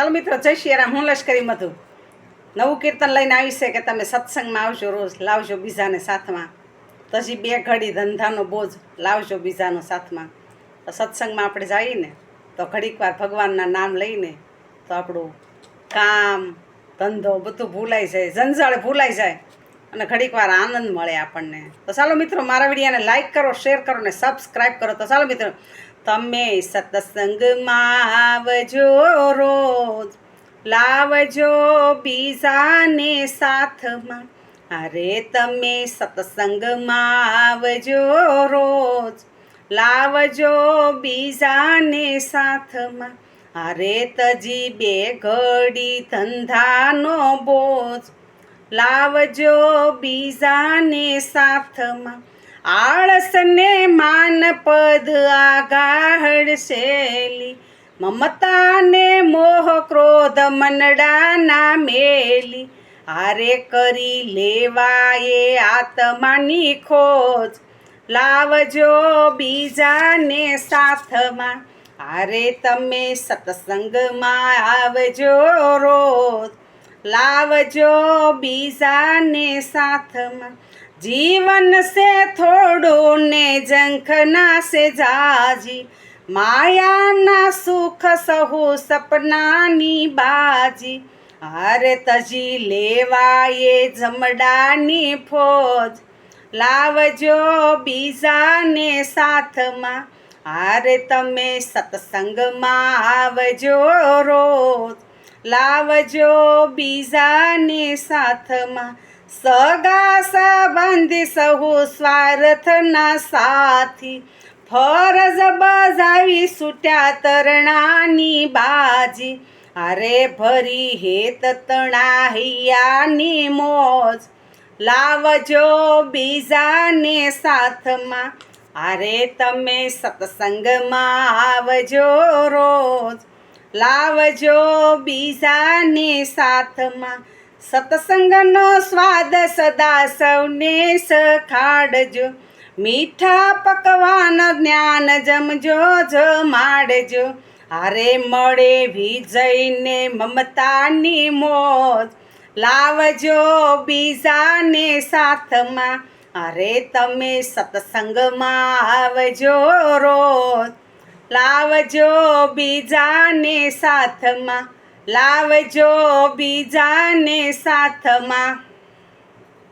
ચાલો મિત્રો, જય શ્રી રામ. હું લશ્કરી મધુ. નવું કીર્તન લઈને આવી છે કે તમે સત્સંગમાં આવજો રોજ, લાવજો બીજાને સાથમાં. પછી બે ઘડી ધંધાનો બોજ, લાવજો બીજાનો સાથમાં. તો સત્સંગમાં આપણે જઈએ ને તો ઘડીક વાર ભગવાનના નામ લઈને, તો આપણું કામ, ધંધો બધું ભૂલાઈ જાય, જંજાળ ભૂલાઈ જાય, અને ઘડીક વાર આનંદ મળે આપણને. તો ચાલો મિત્રો, મારા વિડીયાને લાઈક કરો શેર કરો ને સબસ્ક્રાઈબ કરો. તો ચાલો મિત્રો તમે સત્સંગમાં આવજો રોજ. લાવજો બીજાને સાથમાં. અરે તમે સત્સંગમાં આવજો રોજ. લાવજો બીજાને સાથમાં. અરે તજી બે ઘડી ધંધાનો બોજ. લાવજો બીજાને સાથમાં. આળસને માન પદ આગાહડ શેલી, મમતાને મોહ ક્રોધ મનડાના મેલી. હારે કરી લેવાએ આત્માની ખોજ, લાવજો બીજાને સાથમાં. હારે તમે સત્સંગમાં આવજો રોજ. લાવજો બીજાને સાથમાં. જીવન સે થોડું ને જંખના સે જાજી. માયાના સુખ સહુ સપનાની બાજી. અરે તજી લેવાયે જમડાની ફોજ. લાવજો બીજાને સાથમાં. અરે તમે સત્સંગમાં આવજો રોજ. લાવજો બીજાને સાથમાં સગા સંબંધી સહુ સ્વાર્થના સાથી ફરજ બજાવી છૂટ્યા તરણાની બાજી અરે ભરી હેત તણાહિયાની મોજ લાવજો બીજાને સાથમાં અરે તમે સત્સંગમાં આવજો રોજ લાવજો બીજાને સાથમાં. સત્સંગનો સ્વાદ સદા સૌને સખાડજો. મીઠા પકવાન જ્ઞાન જમજો જમાડજો હારે મળે વિજયને, મમતાની મોજ. લાવજો બીજાને સાથમાં. અરે તમે સત્સંગમાં આવજો રોજ. લાવજો બીજાને સાથમાં લાવજો બીજાને સાથમાં.